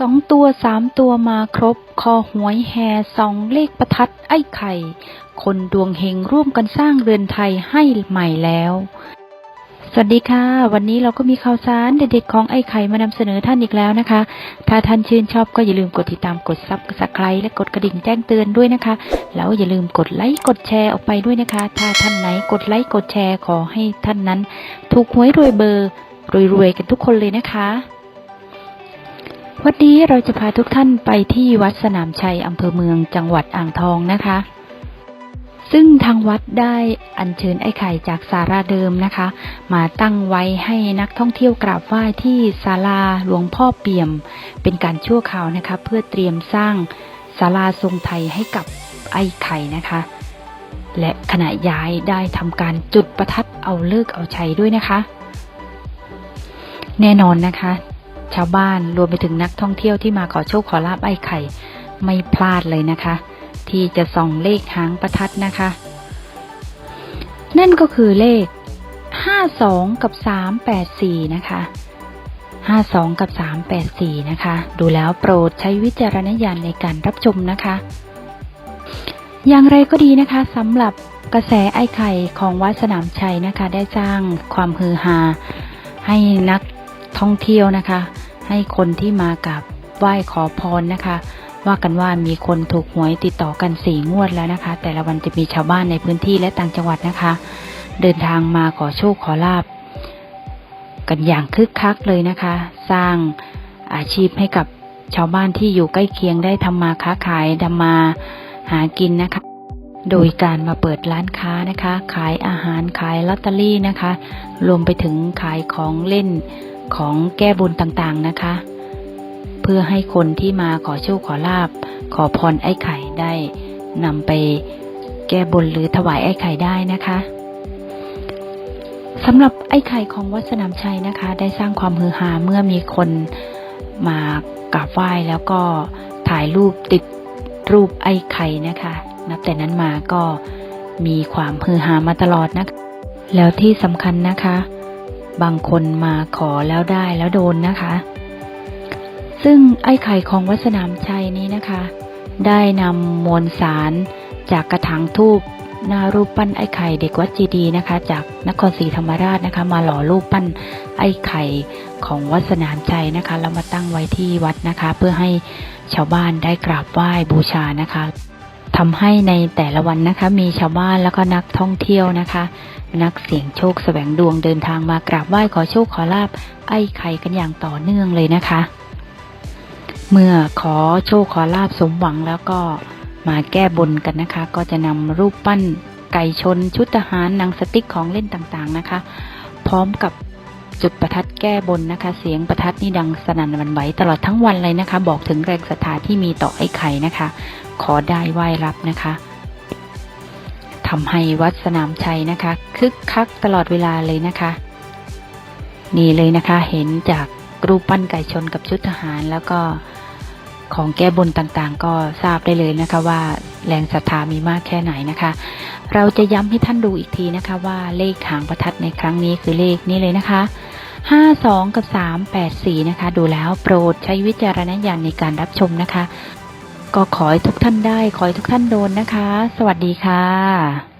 สองตัวสามตัวมาครบ คอหวยแห่สองเลขประทัดไอ้ไข่ คนดวงเฮงร่วมกันสร้างเรือนไทยให้ใหม่แล้ว สวัสดีค่ะ วันนี้เราก็มีข่าวสารเด็ดๆของไอ้ไข่มานำเสนอท่านอีกแล้วนะคะ ถ้าท่านชื่นชอบก็อย่าลืมกดติดตามกดซับสไครต์และกดกระดิ่งแจ้งเตือนด้วยนะคะ แล้วอย่าลืมกดไลค์กดแชร์ออกไปด้วยนะคะ ถ้าท่านไหนกดไลค์กดแชร์ขอให้ท่านนั้น ถูกหวยรวยเบอร์รวยๆกันทุกคนเลยนะคะ วันนี้เราจะพาทุกท่านไปที่วัดสนามชัยอำเภอเมืองจังหวัดอ่างทองนะคะ ซึ่งทางวัดได้อัญเชิญไอ้ไข่จากศาลาเดิมนะคะ มาตั้งไว้ให้นักท่องเที่ยวกราบไหว้ที่ศาลาหลวงพ่อเปี่ยม เป็นการชั่วคราวนะคะ เพื่อเตรียมสร้างศาลาทรงไทยให้กับไอ้ไข่นะคะ และขณะย้ายได้ทำการจุดประทัดเอาเลิกเอาชัยด้วยนะคะ แน่นอนนะคะ ชาวบ้านรวมไปถึงนักท่องเที่ยวที่มาขอโชคขอลาบไอ้ไข่ ไม่พลาดเลยนะคะ ที่จะส่องเลขหางประทัดนะคะ นั่นก็คือเลข 52 กับ 384 นะคะ 52 กับ 384 นะคะ ดูแล้วโปรดใช้วิจารณญาณในการรับชมนะคะ อย่างไรก็ดีนะคะสำหรับกระแสไอ้ไข่ของวัดสนามชัยนะคะ ได้สร้างความฮือฮาให้นักท่องเที่ยวนะคะ ให้คนที่มากับไหว้ขอพรนะคะ ว่ากันว่ามีคนถูกหวยติดต่อกันสี่งวดแล้วนะคะ แต่ละวันจะมีชาวบ้านในพื้นที่และต่างจังหวัดนะคะ เดินทางมาขอโชคขอลาบ กันอย่างคึกคักเลยนะคะ สร้างอาชีพให้กับชาวบ้านที่อยู่ใกล้เคียงได้ทำมาค้าขายทำมาหากินนะคะ โดยการมาเปิดร้านค้านะคะ ขายอาหารขายลอตเตอรี่นะคะ รวมไปถึงขายของเล่น ของแก้บนต่างๆนะคะ เพื่อให้คนที่มาขอโชคขอลาบ ขอพรไอ้ไข่ได้นำไปแก้บนหรือถวายไอ้ไข่ได้นะคะสำหรับไอ้ไข่ของวัดสนามชัยนะคะ ได้สร้างความฮือฮาเมื่อมีคนมากราบไหว้แล้วก็ถ่ายรูปติดรูปไอ้ไข่นะคะ นับแต่นั้นมาก็มีความฮือฮามาตลอดนะคะแล้วที่สำคัญนะคะ บางคนมาขอแล้วได้แล้วโดนนะคะ ซึ่งไอ้ไข่ของวัดสนามชัยนี้นะคะ ได้นำมวลสารจากกระถางทูบหน้ารูปปั้นไอ้ไข่เด็กวัดจีดีนะคะ จากนครศรีธรรมราชนะคะ มาหล่อรูปปั้นไอ้ไข่ของวัดสนามชัยนะคะแล้วมาตั้งไว้ที่วัดนะคะ เพื่อให้ชาวบ้านได้กราบไหว้บูชานะคะ ทำให้ในแต่ละวันนะคะ มีชาวบ้านแล้วก็นักท่องเที่ยวนะคะ นักเสี่ยงโชคแสวงดวงเดินทางมากราบไหว้ขอโชคขอลาบไอ้ไข่กันอย่างต่อเนื่องเลยนะคะ เมื่อขอโชคขอลาบสมหวังแล้วก็มาแก้บนกันนะคะ ก็จะนำรูปปั้นไก่ชนชุดทหารนังสติ๊กของเล่นต่างๆนะคะ พร้อมกับ จุดประทัดแก้บนนะคะ เสียงประทัดนี่ดังสนั่นวันไหวตลอดทั้งวันเลยนะคะ บอกถึงแรงศรัทธาที่มีต่อไอ้ไข่นะคะ ขอได้ไหว้รับนะคะทำให้วัดสนามชัยนะคะ คึกคักตลอดเวลาเลยนะคะ นี่เลยนะคะเห็นจากรูปปั้นไก่ชนกับชุดทหารแล้วก็ของแก้บนต่างๆ ก็ทราบได้เลยนะคะว่าแรงศรัทธามีมากแค่ไหนนะคะ เราจะย้ำให้ท่านดูอีกทีนะคะว่าเลขหางประทัดในครั้งนี้คือเลขนี้เลยนะคะ 52 กับ 384 นะคะ ดูแล้วโปรดใช้วิจารณญาณในการรับชมนะคะ ก็ขอให้ทุกท่านได้ ขอให้ทุกท่านโดนนะคะ สวัสดีค่ะ